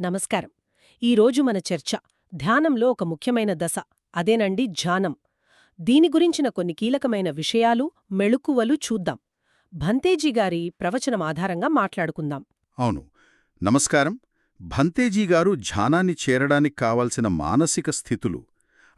నమస్కారం. ఈరోజు మన చర్చ ధ్యానంలో ఒక ముఖ్యమైన దశ అదేనండి ధ్యానం. దీని గురించిన కొన్ని కీలకమైన విషయాలు మెళుకువలు చూద్దాం. భంతేజీ గారి ప్రవచనం ఆధారంగా మాట్లాడుకుందాం. అవును. నమస్కారం. భంతేజీ గారు ధ్యానాన్ని చేరడానికి కావాల్సిన మానసిక స్థితులు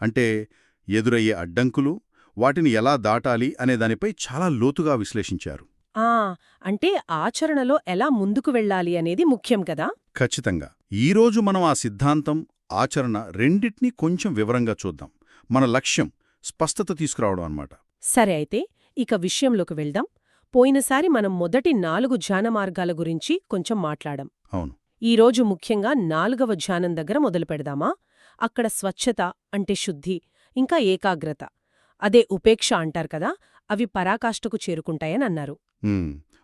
అంటే ఎదురయ్యే అడ్డంకులు వాటిని ఎలా దాటాలి అనే దానిపై చాలా లోతుగా విశ్లేషించారు. ఆ అంటే ఆచరణలో ఎలా ముందుకు వెళ్ళాలి అనేది ముఖ్యం కదా? ఖచ్చితంగా. ఈరోజు మనం ఆ సిద్ధాంతం ఆచరణ రెండిటినీ కొంచెం వివరంగా చూద్దాం. మన లక్ష్యం స్పష్టత తీసుకురావడం అన్నమాట. సరే అయితే ఇక విషయంలోకి వెళ్దాం. పోయినసారి మనం మొదటి నాలుగు ధ్యాన మార్గాల గురించి కొంచెం మాట్లాడాం. అవును. ఈరోజు ముఖ్యంగా నాలుగవ ధ్యానం దగ్గర మొదలు పెడదామా? అక్కడ స్వచ్ఛత అంటే శుద్ధి ఇంకా ఏకాగ్రత. అదే ఉపేక్ష అంటారు కదా అవి పరాకాష్ఠకు చేరుకుంటాయని అన్నారు.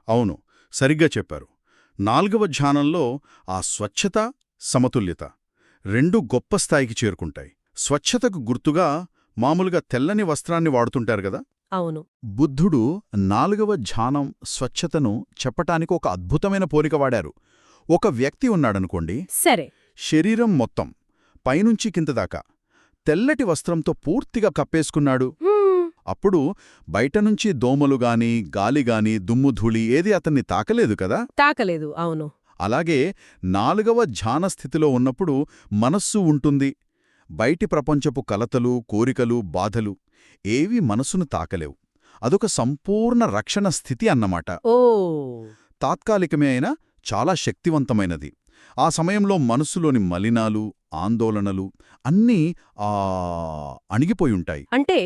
అవును. సరిగ్గా చెప్పారు. నాల్గవ ధ్యానంలో ఆ స్వచ్ఛత సమతుల్యత రెండు గొప్ప స్థాయికి చేరుకుంటాయి. స్వచ్ఛతకు గుర్తుగా మామూలుగా తెల్లని వస్త్రాన్ని వాడుతుంటారు గదా అవును. బుద్ధుడు నాలుగవ ధ్యానం స్వచ్ఛతను చెప్పటానికి ఒక అద్భుతమైన పోలిక వాడారు. ఒక వ్యక్తి ఉన్నాడనుకోండి సరే. శరీరం మొత్తం పైనుంచి కిందదాకా తెల్లటి వస్త్రంతో పూర్తిగా కప్పేసుకున్నాడు. అప్పుడు బయటనుంచి దోమలుగాని గాలిగాని దుమ్ముధూళి ఏది అతన్ని తాకలేదు కదా? తాకలేదు అవును. అలాగే నాలుగవ ధ్యాన స్థితిలో ఉన్నప్పుడు మనస్సు ఉంటుంది. బయటి ప్రపంచపు కలతలు కోరికలు బాధలు ఏవీ మనసును తాకలేవు. అదొక సంపూర్ణ రక్షణ స్థితి అన్నమాట. ఓ! తాత్కాలికమే అయినా చాలా శక్తివంతమైనది. ఆ సమయంలో మనస్సులోని మలినాలు ఆందోళనలు అన్నీ ఆ అణిగిపోయుంటాయి అంటే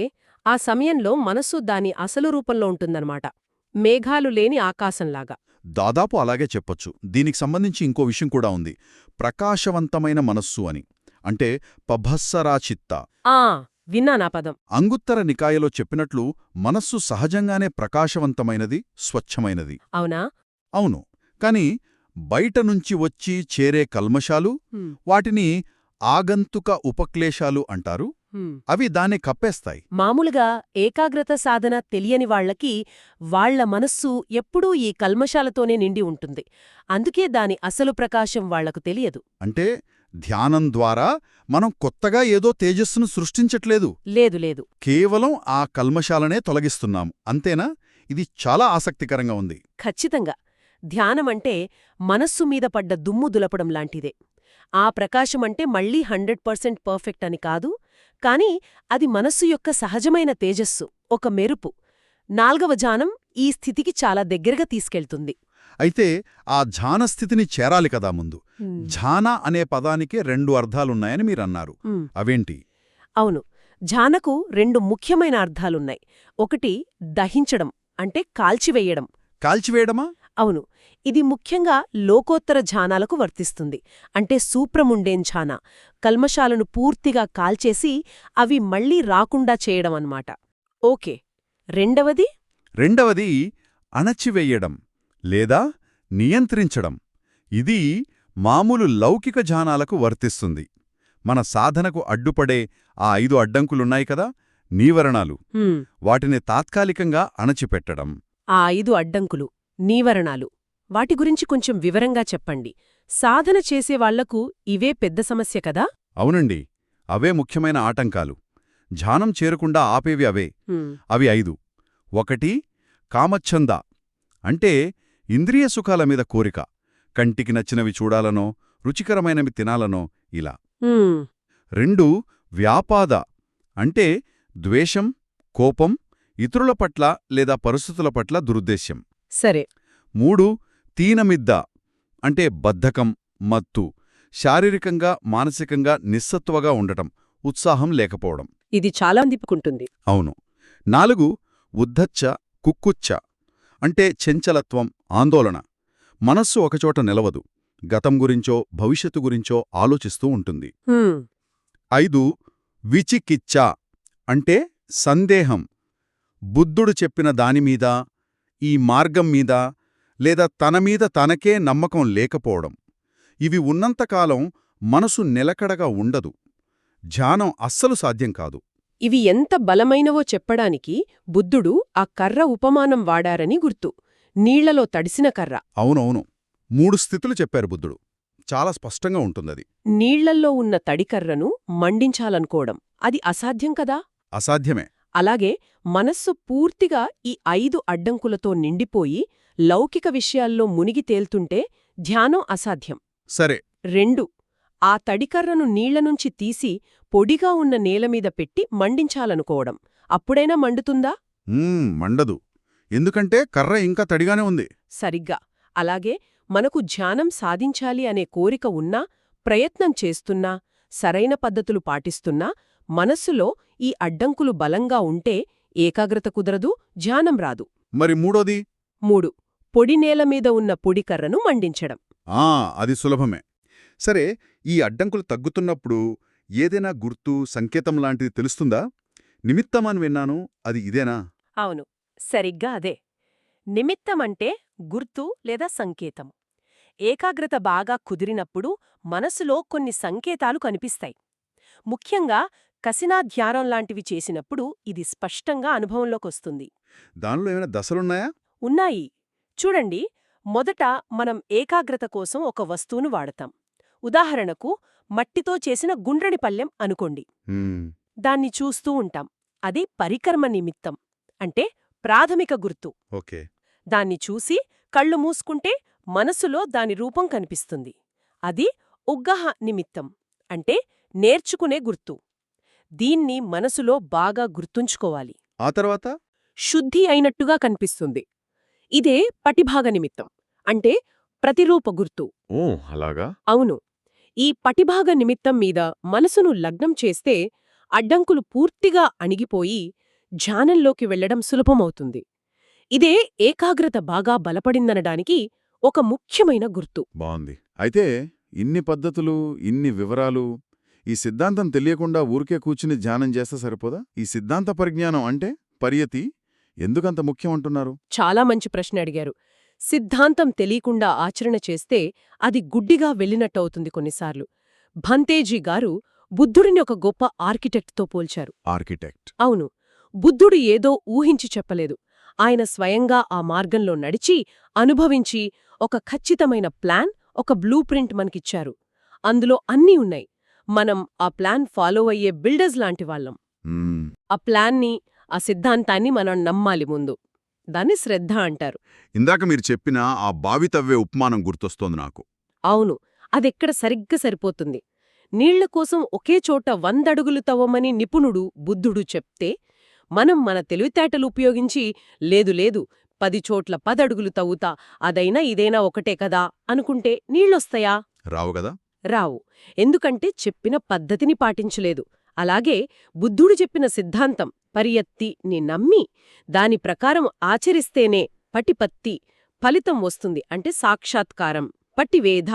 ఆ సమయంలో మనస్సు దాని అసలు రూపంలో ఉంటుందన్నమాట. మేఘాలు లేని ఆకాశంలాగా. దాదాపు అలాగే చెప్పొచ్చు. దీనికి సంబంధించి ఇంకో విషయం కూడా ఉంది. ప్రకాశవంతమైన మనస్సు అని. అంటే పభస్సరాచిత్త ఆ! విన్నానా పదం. అంగుత్తర నికాయలో చెప్పినట్లు మనస్సు సహజంగానే ప్రకాశవంతమైనది స్వచ్ఛమైనది. అవునా? అవును. కాని బయట నుంచి వచ్చి చేరే కల్మషాలు వాటిని ఆగంతుక ఉపక్లేశాలు అంటారు. అవి దాన్ని కప్పేస్తాయి. మామూలుగా ఏకాగ్రత సాధన తెలియని వాళ్ళకి వాళ్ళ మనస్సు ఎప్పుడూ ఈ కల్మషాలతోనే నిండి ఉంటుంది. అందుకే దాని అసలు ప్రకాశం వాళ్ళకు తెలియదు. అంటే ధ్యానం ద్వారా మనం కొత్తగా ఏదో తేజస్సును సృష్టించట్లేదు. లేదు లేదు. కేవలం ఆ కల్మషాలనే తొలగిస్తున్నాం. అంతేనా? ఇది చాలా ఆసక్తికరంగా ఉంది. ఖచ్చితంగా. ధ్యానమంటే మనస్సు మీద పడ్డ దుమ్ము దులపడం లాంటిదే. ఆ ప్రకాశమంటే మళ్ళీ హండ్రెడ్ పర్సెంట్ పర్ఫెక్ట్ అని కాదు కాని అది మనస్సు యొక్క సహజమైన తేజస్సు ఒక మెరుపు. నాల్గవ జానం ఈ స్థితికి చాలా దగ్గరగా తీసుకెళ్తుంది. అయితే ఆ ధ్యాన స్థితిని చేరాలి కదా ముందు. ఝాన అనే పదానికే రెండు అర్థాలున్నాయని మీరన్నారు. అవేంటి? అవును. ఝానకు రెండు ముఖ్యమైన అర్థాలున్నాయి. ఒకటి దహించడం అంటే కాల్చివేయడం. కాల్చివేయడమా? అవును ఇది ముఖ్యంగా లోకోత్తర ఝానాలకు వర్తిస్తుంది. అంటే సూప్రముండేన్ ఝానా కల్మషాలను పూర్తిగా కాల్చేసి అవి మళ్ళీ రాకుండా చేయడం అన్నమాట ఓకే రెండవది? రెండవది అణచివేయడం లేదా నియంత్రించడం. ఇది మామూలు లౌకిక ఝానాలకు వర్తిస్తుంది. మన సాధనకు అడ్డుపడే ఆ ఐదు అడ్డంకులున్నాయి కదా నీవరణాలు. వాటిని తాత్కాలికంగా అణచిపెట్టడం. ఆ ఐదు అడ్డంకులు. నీవరణాలు. వాటి గురించి కొంచెం వివరంగా చెప్పండి. సాధన చేసేవాళ్ళకు ఇవే పెద్ద సమస్య కదా? అవునండి. అవే ముఖ్యమైన ఆటంకాలు. ధ్యానం చేరకుండా ఆపేవి అవే. అవి ఐదు. ఒకటి కామచ్ఛంద అంటే ఇంద్రియ సుఖాల మీద కోరిక. కంటికి నచ్చినవి చూడాలనో రుచికరమైనవి తినాలనో ఇలా. రెండు వ్యాపాద. అంటే ద్వేషం కోపం ఇతరుల పట్ల లేదా పరిస్థితుల పట్ల దురుద్దేశ్యం. సరే. మూడు తీనమిద్ద అంటే బద్ధకం మత్తు శారీరకంగా మానసికంగా నిస్సత్వగా ఉండటం ఉత్సాహం లేకపోవడం. ఇది చాలా దిప్పుకుంటుంది అవును. నాలుగు ఉద్ధచ్చ కుక్కుచ్చ అంటే చెంచలత్వం ఆందోళన. మనస్సు ఒకచోట నిలవదు. గతం గురించో భవిష్యత్తు గురించో ఆలోచిస్తూ ఉంటుంది. ఐదు విచికిచ్చ అంటే సందేహం. బుద్ధుడు చెప్పిన దానిమీద ఈ మార్గం మీద లేదా తన మీద తనకే నమ్మకం లేకపోవడం. ఇవి ఉన్నంతకాలం మనసు నిలకడగా ఉండదు. ధ్యానం అస్సలు సాధ్యం కాదు. ఇవి ఎంత బలమైనవో చెప్పడానికి బుద్ధుడు ఆ కర్ర ఉపమానం వాడారని గుర్తు. నీళ్ళలో తడిసిన కర్ర. అవునవును. మూడు స్థితులు చెప్పారు బుద్ధుడు. చాలా స్పష్టంగా ఉంటుందది. నీళ్ళల్లో ఉన్న తడికర్రను మండించాలనుకోవడం. అది అసాధ్యం కదా? అసాధ్యమే. అలాగే మనస్సు పూర్తిగా ఈ ఐదు అడ్డంకులతో నిండిపోయి లౌకిక విషయాల్లో మునిగి తేల్తుంటే ధ్యానం అసాధ్యం. సరే. రెండు ఆ తడికర్రను నీళ్ళనుంచి తీసి పొడిగా ఉన్న నేలమీద పెట్టి మండించాలనుకోవడం. అప్పుడైనా మండుతుందా? మండదు. ఎందుకంటే కర్ర ఇంకా తడిగానే ఉంది. సరిగ్గా. అలాగే మనకు ధ్యానం సాధించాలి అనే కోరిక ఉన్నా ప్రయత్నం చేస్తున్నా సరైన పద్ధతులు పాటిస్తున్నా మనస్సులో ఈ అడ్డంకులు బలంగా ఉంటే ఏకాగ్రత కుదరదు ధ్యానం రాదు. మరి మూడోది? మూడు. పొడి నేల మీద ఉన్న పొడికర్రను మండించడం. ఆ అది సులభమే. సరే ఈ అడ్డంకులు తగ్గుతున్నప్పుడు ఏదైనా గుర్తు సంకేతం లాంటిది తెలుస్తుందా? నిమిత్తమని విన్నాను అది ఇదేనా? అవును సరిగ్గా అదే. నిమిత్తమంటే గుర్తు లేదా సంకేతం. ఏకాగ్రత బాగా కుదిరినప్పుడు మనసులో కొన్ని సంకేతాలు కనిపిస్తాయి. ముఖ్యంగా కసినా ధ్యానం లాంటివి చేసినప్పుడు ఇది స్పష్టంగా అనుభవంలోకొస్తుంది. దానిలో ఏమైనా దశలున్నాయా? ఉన్నాయి. చూడండి మొదట మనం ఏకాగ్రత కోసం ఒక వస్తువును వాడతాం. ఉదాహరణకు మట్టితో చేసిన గుండ్రని పల్లెం అనుకోండి. దాన్ని చూస్తూ ఉంటాం. అది పరికర్మ నిమిత్తం అంటే ప్రాథమిక గుర్తు. ఓకే. దాన్ని చూసి కళ్ళు మూసుకుంటే మనసులో దాని రూపం కనిపిస్తుంది. అది ఉగ్గహ నిమిత్తం అంటే నేర్చుకునే గుర్తు. దీన్ని మనసులో బాగా గుర్తుంచుకోవాలి. ఆ తర్వాత? శుద్ధి అయినట్టుగా కనిపిస్తుంది. ఇదే పటిభాగ నిమిత్తం. అంటే ప్రతిరూప గుర్తు. ఓ అలాగా? అవును. ఈ పటిభాగ నిమిత్తం మీద మనసును లగ్నం చేస్తే అడ్డంకులు పూర్తిగా అణిగిపోయి ధ్యానంలోకి వెళ్ళడం సులభమవుతుంది. ఇదే ఏకాగ్రత బాగా బలపడిందనడానికి ఒక ముఖ్యమైన గుర్తు. బాగుంది అయితే ఇన్ని పద్ధతులు ఇన్ని వివరాలు ఈ సిద్ధాంతం తెలియకుండా ఊరికే కూర్చుని ధ్యానం చేస్తే సరిపోదా? ఈ సిద్ధాంత పరిజ్ఞానం అంటే పరియతి ఎందుకంత ముఖ్యం అంటున్నారు? చాలా మంచి ప్రశ్న అడిగారు. సిద్ధాంతం తెలియకుండా ఆచరణ చేస్తే అది గుడ్డిగా వెళ్ళినట్టవుతుంది కొన్నిసార్లు. భంతేజీ గారు బుద్ధుడిని ఒక గొప్ప ఆర్కిటెక్ట్తో పోల్చారు. ఆర్కిటెక్ట్. అవును. బుద్ధుడు ఏదో ఊహించి చెప్పలేదు. ఆయన స్వయంగా ఆ మార్గంలో నడిచి అనుభవించి ఒక ఖచ్చితమైన ప్లాన్ ఒక బ్లూ ప్రింట్ మనకిచ్చారు. అందులో అన్నీ ఉన్నాయి. మనం ఆ ప్లాన్ ఫాలో అయ్యే బిల్డర్స్ లాంటి వాళ్ళం. ఆ ప్లాన్ని ఆ సిద్ధాంతాన్ని మనం నమ్మాలి ముందు. దాన్ని శ్రద్ధ అంటారు. ఇందాక మీరు చెప్పిన ఆ బావి తవ్వే ఉపమానం గుర్తొస్తోంది నాకు. అవును. అదెక్కడ సరిగ్గా సరిపోతుంది. నీళ్ళ కోసం ఒకే చోట వందడుగులు తవ్వమని నిపుణుడు బుద్ధుడు చెప్తే మనం మన తెలివితేటలు ఉపయోగించి లేదు లేదు పది చోట్ల పదడుగులు తవ్వుతా అదైనా ఇదైనా ఒకటే కదా అనుకుంటే నీళ్ళొస్తాయా రావు కదా. రావు. ఎందుకంటే చెప్పిన పద్ధతిని పాటించలేదు. అలాగే బుద్ధుడు చెప్పిన సిద్ధాంతం పరియత్తి ని నమ్మి దాని ప్రకారం ఆచరిస్తేనే పటిపత్తి ఫలితం వస్తుంది. అంటే సాక్షాత్కారం. పట్టివేధ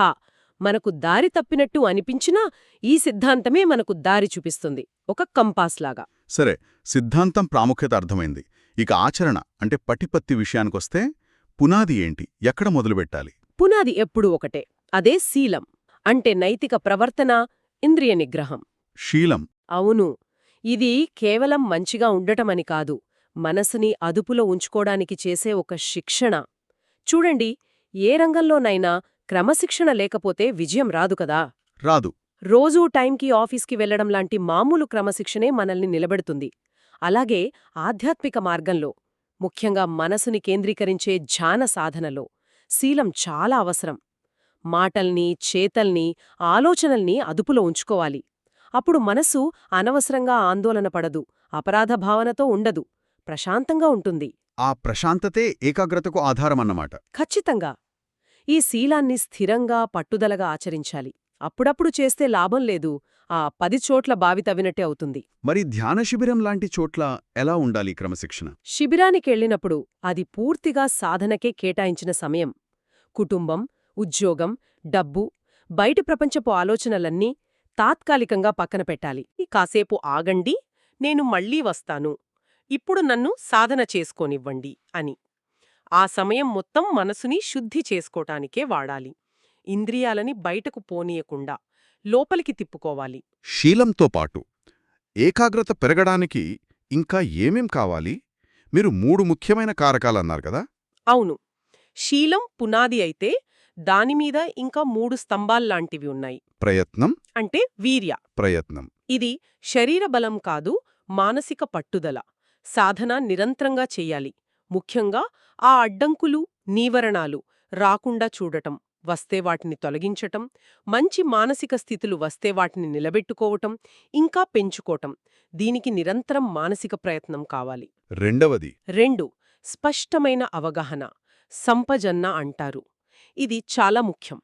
మనకు దారి తప్పినట్టు అనిపించినా ఈ సిద్ధాంతమే మనకు దారి చూపిస్తుంది. ఒక కంపాస్లాగా సరే సిద్ధాంతం ప్రాముఖ్యత అర్థమైంది. ఇక ఆచరణ అంటే పటిపత్తి విషయానికొస్తే పునాది ఏంటి? ఎక్కడ మొదలుపెట్టాలి? పునాది ఎప్పుడూ ఒకటే? అదే శీలం. అంటే నైతిక ప్రవర్తన ఇంద్రియ నిగ్రహం. శీలం. అవును. ఇది కేవలం మంచిగా ఉండటమని కాదు మనసుని అదుపులో ఉంచుకోడానికి చేసే ఒక శిక్షణ. చూడండి ఏ రంగంలోనైనా క్రమశిక్షణ లేకపోతే విజయం రాదు కదా. రాదు. రోజూ టైంకి ఆఫీస్కి వెళ్ళడం లాంటి మామూలు క్రమశిక్షణే మనల్ని నిలబెడుతుంది. అలాగే ఆధ్యాత్మిక మార్గంలో ముఖ్యంగా మనసుని కేంద్రీకరించే ధ్యాన సాధనలో శీలం చాలా అవసరం. మాటల్ని చేతల్ని ఆలోచనల్ని అదుపులో ఉంచుకోవాలి. అప్పుడు మనసు అనవసరంగా ఆందోళన పడదు అపరాధ భావనతో ఉండదు ప్రశాంతంగా ఉంటుంది. ఆ ప్రశాంతతే ఏకాగ్రతకు ఆధారమన్నమాట. ఖచ్చితంగా. ఈ శీలాన్ని స్థిరంగా పట్టుదలగా ఆచరించాలి. అప్పుడప్పుడు చేస్తే లాభం లేదు ఆ పది చోట్ల బావి తవ్వినట్టే అవుతుంది. మరి ధ్యాన శిబిరం లాంటి చోట్ల ఎలా ఉండాలి క్రమశిక్షణ? శిబిరానికెళ్ళినప్పుడు అది పూర్తిగా సాధనకే కేటాయించిన సమయం. కుటుంబం ఉద్యోగం డబ్బు బయటి ప్రపంచపు ఆలోచనలన్నీ తాత్కాలికంగా పక్కన పెట్టాలి. కాసేపు ఆగండి నేను మళ్ళీ వస్తాను. ఇప్పుడు నన్ను సాధన చేసుకోనివ్వండి అని. ఆ సమయం మొత్తం మనసుని శుద్ధి చేసుకోటానికే వాడాలి. ఇంద్రియాలని బయటకు పోనీయకుండా లోపలికి తిప్పుకోవాలి. శీలంతో పాటు ఏకాగ్రత పెరగడానికి ఇంకా ఏమేం కావాలి? మీరు మూడు ముఖ్యమైన కారకాలన్నారు కదా? అవును. శీలం పునాది అయితే దానిమీద ఇంకా మూడు స్తంభాల్లాంటివి ఉన్నాయి. ప్రయత్నం. అంటే వీర్య. ప్రయత్నం. ఇది శరీర బలం కాదు మానసిక పట్టుదల. సాధన నిరంతరంగా చెయ్యాలి ముఖ్యంగా ఆ అడ్డంకులు నీవరణాలు రాకుండా చూడటం వస్తే వాటిని తొలగించటం మంచి మానసిక స్థితులు వస్తే వాటిని నిలబెట్టుకోవటం ఇంకా పెంచుకోవటం. దీనికి నిరంతరం మానసిక ప్రయత్నం కావాలి. రెండవది. రెండు. స్పష్టమైన అవగాహన. సంపజన్న అంటారు. ఇది చాలా ముఖ్యం.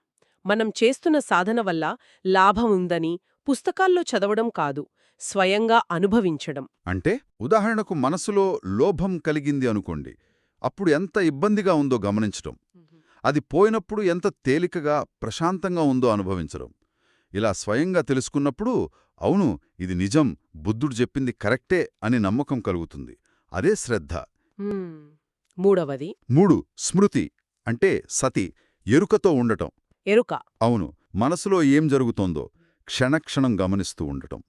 మనం చేస్తున్న సాధన వల్ల లాభం ఉందని పుస్తకాల్లో చదవడం కాదు స్వయంగా అనుభవించడం. అంటే ఉదాహరణకు మనసులో లోభం కలిగింది అనుకోండి అప్పుడు ఎంత ఇబ్బందిగా ఉందో గమనించటం అది పోయినప్పుడు ఎంత తేలికగా ప్రశాంతంగా ఉందో అనుభవించడం. ఇలా స్వయంగా తెలుసుకున్నప్పుడు అవును ఇది నిజం బుద్ధుడు చెప్పింది కరెక్టే అని నమ్మకం కలుగుతుంది. అదే శ్రద్ధ. మూడవది. మూడు స్మృతి అంటే సతి. ఎరుకతో ఉండటం. ఎరుక. అవును మనసులో ఏం జరుగుతోందో క్షణక్షణం గమనిస్తూ ఉండటం.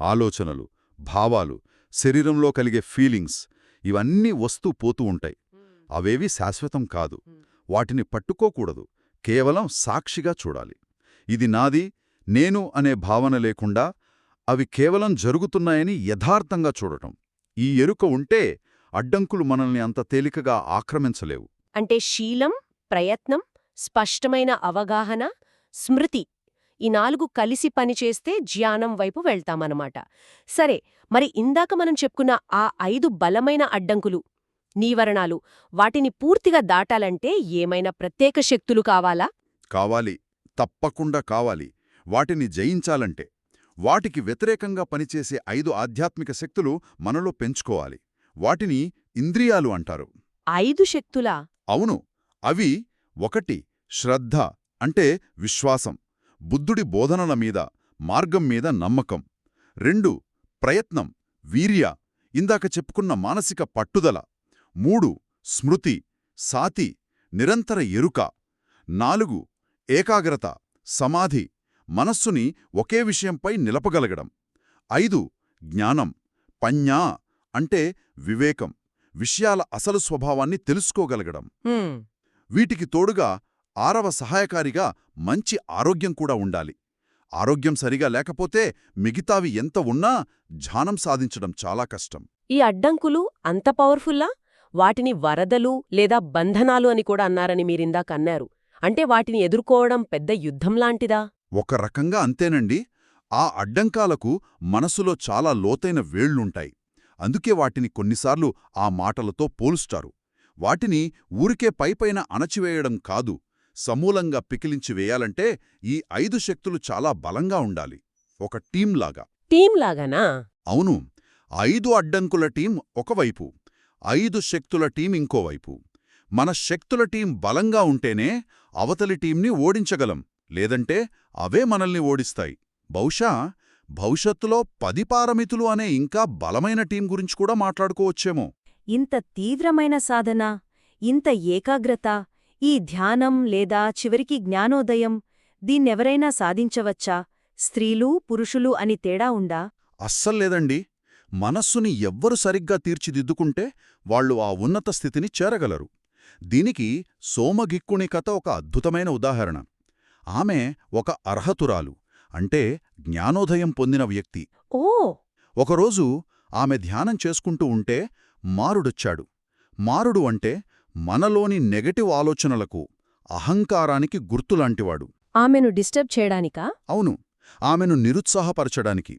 ఆలోచనలు భావాలు శరీరంలో కలిగే ఫీలింగ్స్ ఇవన్నీ వస్తూ పోతూ ఉంటాయి. అవేవి శాశ్వతం కాదు. వాటిని పట్టుకోకూడదు. కేవలం సాక్షిగా చూడాలి. ఇది నాది నేను అనే భావన లేకుండా అవి కేవలం జరుగుతున్నాయని యథార్థంగా చూడటం. ఈ ఎరుక ఉంటే అడ్డంకులు మనల్ని అంత తేలికగా ఆక్రమించలేవు. అంటే శీలం ప్రయత్నం స్పష్టమైన అవగాహన స్మృతి ఈ నాలుగు కలిసి పనిచేస్తే జ్ఞానం వైపు వెళ్తామన్నమాట. సరే మరి ఇందాక మనం చెప్పుకున్న ఆ ఐదు బలమైన అడ్డంకులు నీవరణాలు వాటిని పూర్తిగా దాటాలంటే ఏమైనా ప్రత్యేక శక్తులు కావాలా? కావాలి. తప్పకుండా కావాలి. వాటిని జయించాలంటే వాటికి వ్యతిరేకంగా పనిచేసే ఐదు ఆధ్యాత్మిక శక్తులు మనలో పెంచుకోవాలి. వాటిని ఇంద్రియాలు అంటారు. ఐదు శక్తులా? అవును. అవి ఒకటి శ్రద్ధ అంటే విశ్వాసం బుద్ధుడి బోధనల మీద మార్గం మీద నమ్మకం. రెండు ప్రయత్నం వీర్య ఇందాక చెప్పుకున్న మానసిక పట్టుదల. మూడు స్మృతి సాతి నిరంతర ఎరుక. నాలుగు ఏకాగ్రత సమాధి మనస్సుని ఒకే విషయంపై నిలపగలగడం. ఐదు జ్ఞానం పඤ్ఞా అంటే వివేకం విషయాల అసలు స్వభావాన్ని తెలుసుకోగలగడం. వీటికి తోడుగా ఆరవ సహాయకారిగా మంచి ఆరోగ్యం కూడా ఉండాలి. ఆరోగ్యం సరిగా లేకపోతే మిగతావి ఎంత ఉన్నా ధ్యానం సాధించడం చాలా కష్టం. ఈ అడ్డంకులు అంత పవర్ఫుల్లా? వాటిని వరదలు లేదా బంధనాలు అని కూడా అన్నారని మీరిందాక అన్నారు. అంటే వాటిని ఎదుర్కోవడం పెద్ద యుద్ధంలాంటిదా ఒక రకంగా అంతేనండి. ఆ అడ్డంకాలకు మనసులో చాలా లోతైన వేళ్ళుంటాయి అందుకే వాటిని కొన్నిసార్లు ఆ మాటలతో పోలుస్తారు. వాటిని ఊరికే పైపైన అణచివేయడం కాదు సమూలంగా పికిలించి వేయాలంటే ఈ ఐదు శక్తులు చాలా బలంగా ఉండాలి. ఒక టీంలాగా టీంలాగానా అవును. ఐదు అడ్డంకుల టీం ఒకవైపు ఐదు శక్తుల టీం ఇంకోవైపు. మన శక్తుల టీం బలంగా ఉంటేనే అవతలి టీంని ఓడించగలం లేదంటే అవే మనల్ని ఓడిస్తాయి. బహుశా భవిష్యత్తులో పది పారమితులు అనే ఇంకా బలమైన టీం గురించి కూడా మాట్లాడుకోవచ్చేమో. ఇంత తీవ్రమైన సాధన ఇంత ఏకాగ్రత ఈ ధ్యానం లేదా చివరికి జ్ఞానోదయం దీన్నెవరైనా సాధించవచ్చా? స్త్రీలు పురుషులు అని తేడా ఉందా? అస్సల్లేదండి మనస్సుని ఎవ్వరు సరిగ్గా తీర్చిదిద్దుకుంటే వాళ్ళు ఆ ఉన్నత స్థితిని చేరగలరు. దీనికి సోమగిక్కుని కథ ఒక అద్భుతమైన ఉదాహరణ. ఆమె ఒక అర్హతురాలు అంటే జ్ఞానోదయం పొందిన వ్యక్తి. ఓ! ఒకరోజు ఆమె ధ్యానం చేసుకుంటూ ఉంటే మారుడొచ్చాడు. మారుడు అంటే మనలోని నెగటివ్ ఆలోచనలకు అహంకారానికి గుర్తులాంటివాడు. ఆమెను డిస్టర్బ్ చేయడానికా? అవును. ఆమెను నిరుత్సాహపరచడానికి.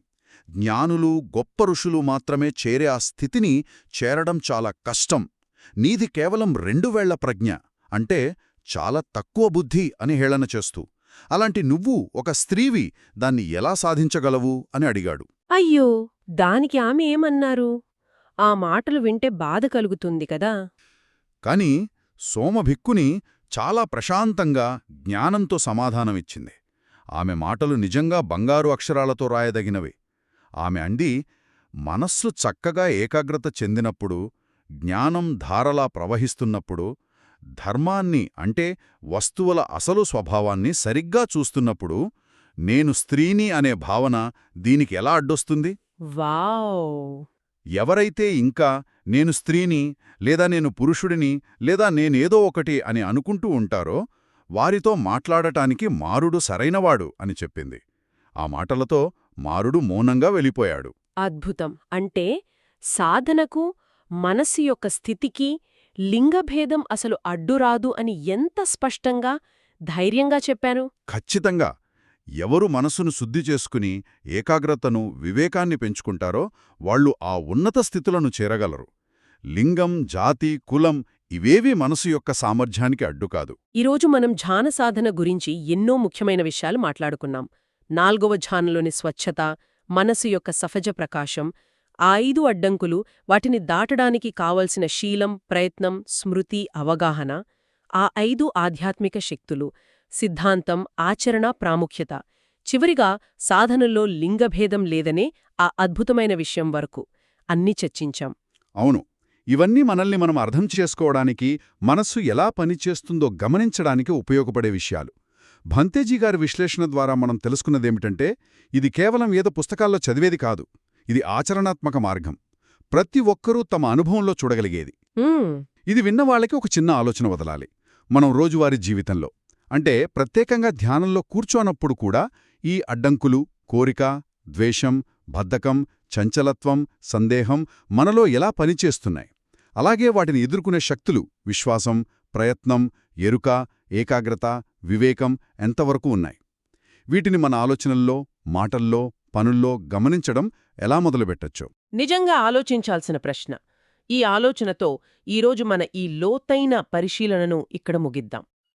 జ్ఞానులు గొప్ప ఋషులు మాత్రమే చేరే ఆ స్థితిని చేరడం చాలా కష్టం. నీది కేవలం రెండు వేళ్ళ ప్రజ్ఞ అంటే చాలా తక్కువ బుద్ధి అని హేళన చేస్తూ. అలాంటి నువ్వు ఒక స్త్రీవి దాన్ని ఎలా సాధించగలవు అని అడిగాడు. అయ్యో! దానికి ఆమె ఏమన్నారు? ఆ మాటలు వింటే బాధ కలుగుతుంది కదా. కాని సోమభిక్కుని చాలా ప్రశాంతంగా జ్ఞానంతో సమాధానమిచ్చింది. ఆమె మాటలు నిజంగా బంగారు అక్షరాలతో రాయదగినవి. ఆమె అంది మనస్సు చక్కగా ఏకాగ్రత చెందినప్పుడు జ్ఞానం ధారలా ప్రవహిస్తున్నప్పుడు ధర్మాన్ని అంటే వస్తువుల అసలు స్వభావాన్ని సరిగ్గా చూస్తున్నప్పుడు నేను స్త్రీని అనే భావన దీనికి ఎలా అడ్డొస్తుంది? వావ్! ఎవరైతే ఇంకా నేను స్త్రీని లేదా నేను పురుషుడిని లేదా నేనేదో ఒకటి అని అనుకుంటూ ఉంటారో వారితో మాట్లాడటానికి మారుడు సరైనవాడు అని చెప్పింది. ఆ మాటలతో మారుడు మౌనంగా వెళ్ళిపోయాడు. అద్భుతం. అంటే సాధనకు మనస్సు యొక్క స్థితికి లింగభేదం అసలు అడ్డురాదు అని ఎంత స్పష్టంగా ధైర్యంగా చెప్పాను ఖచ్చితంగా. ఎవరు మనసును శుద్ధి చేసుకుని ఏకాగ్రతను వివేకాన్ని పెంచుకుంటారో వాళ్ళు ఆ ఉన్నత స్థితులను చేరగలరు. లింగం జాతి కులం ఇవేవీ మనసు యొక్క సామర్థ్యానికి అడ్డుకాదు. ఈరోజు మనం ధ్యాన సాధన గురించి ఎన్నో ముఖ్యమైన విషయాలు మాట్లాడుకున్నాం. నాల్గవ ధ్యానంలోని స్వచ్ఛత మనసు యొక్క సహజ ప్రకాశం ఆ ఐదు అడ్డంకులు వాటిని దాటడానికి కావలసిన శీలం ప్రయత్నం స్మృతి అవగాహన ఆ ఐదు ఆధ్యాత్మిక శక్తులు సిద్ధాంతం ఆచరణ ప్రాముఖ్యత. చివరిగా సాధనలో లింగభేదం లేదనే ఆ అద్భుతమైన విషయం వరకు. అన్నీ చర్చించాం. అవును. ఇవన్నీ మనల్ని మనం అర్థం చేసుకోవడానికి మనస్సు ఎలా పనిచేస్తుందో గమనించడానికి ఉపయోగపడే విషయాలు. భంతేజీ గారి విశ్లేషణ ద్వారా మనం తెలుసుకున్నదేమిటంటే ఇది కేవలం ఏదో పుస్తకాల్లో చదివేది కాదు. ఇది ఆచరణాత్మక మార్గం. ప్రతి ఒక్కరూ తమ అనుభవంలో చూడగలిగేది. ఇది విన్న వాళ్ళకి ఒక చిన్న ఆలోచన వదలాలి. మనం రోజువారీ జీవితంలో. అంటే ప్రత్యేకంగా ధ్యానంలో కూర్చోనప్పుడు కూడా ఈ అడ్డంకులు కోరిక ద్వేషం బద్ధకం చంచలత్వం సందేహం మనలో ఎలా పనిచేస్తున్నాయి? అలాగే వాటిని ఎదుర్కొనే శక్తులు విశ్వాసం ప్రయత్నం ఎరుక ఏకాగ్రత వివేకం ఎంతవరకు ఉన్నాయి? వీటిని మన ఆలోచనల్లో మాటల్లో పనుల్లో గమనించడం ఎలా మొదలుపెట్టచ్చో? నిజంగా ఆలోచించాల్సిన ప్రశ్న. ఈ ఆలోచనతో ఈరోజు మన ఈ లోతైన పరిశీలనను ఇక్కడ ముగిద్దాం.